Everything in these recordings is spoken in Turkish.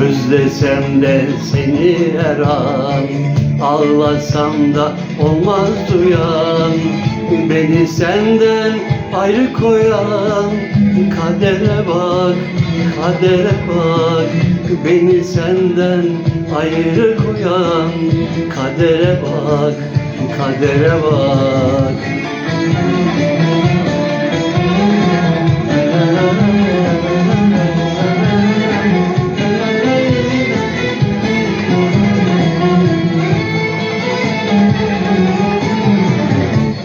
Özlesem de seni her an Ağlasam da olmaz duyan. Beni senden ayrı koyan Kadere bak, kadere bak Beni senden ayrı koyan. Kadere bak, kadere bak.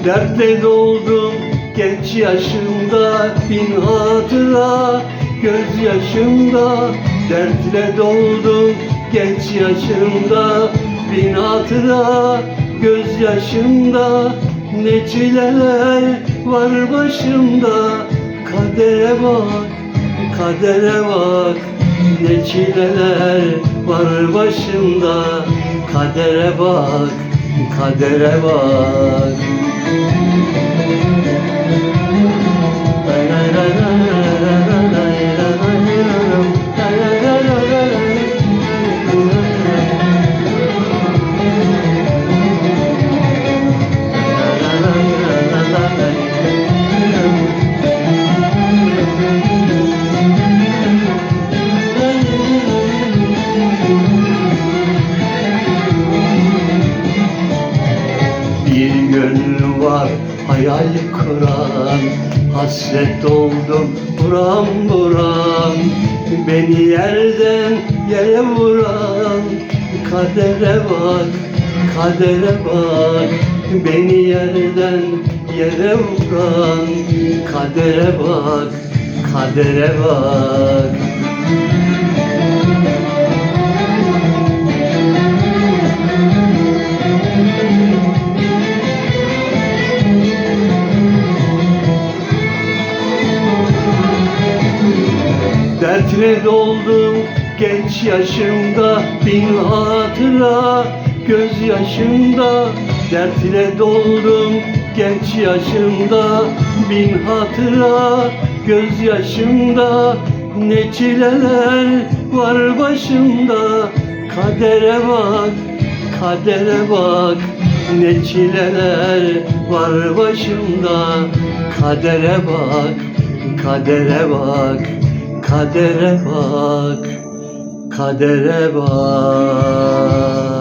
Dertle doldum genç yaşımda bin hatıra Gözyaşımda dertle doldum genç yaşımda bin hatıra Gözyaşımda ne çileler var başımda Kadere bak, kadere bak. Ne çileler var başımda Kadere bak, kadere bak Gönlü var hayal kuran. Hasret oldum buram buram. Beni yerden yere vuran. Kadere bak, kadere bak. Beni yerden yere vuran. Kadere bak, kadere bak Dertle doldum genç yaşımda bin hatıra gözyaşımda Dertle doldum genç yaşımda bin hatıra gözyaşımda Ne çileler var başımda kadere bak kadere bak. Ne çileler var başımda kadere bak kadere bak kadere bak kadere bak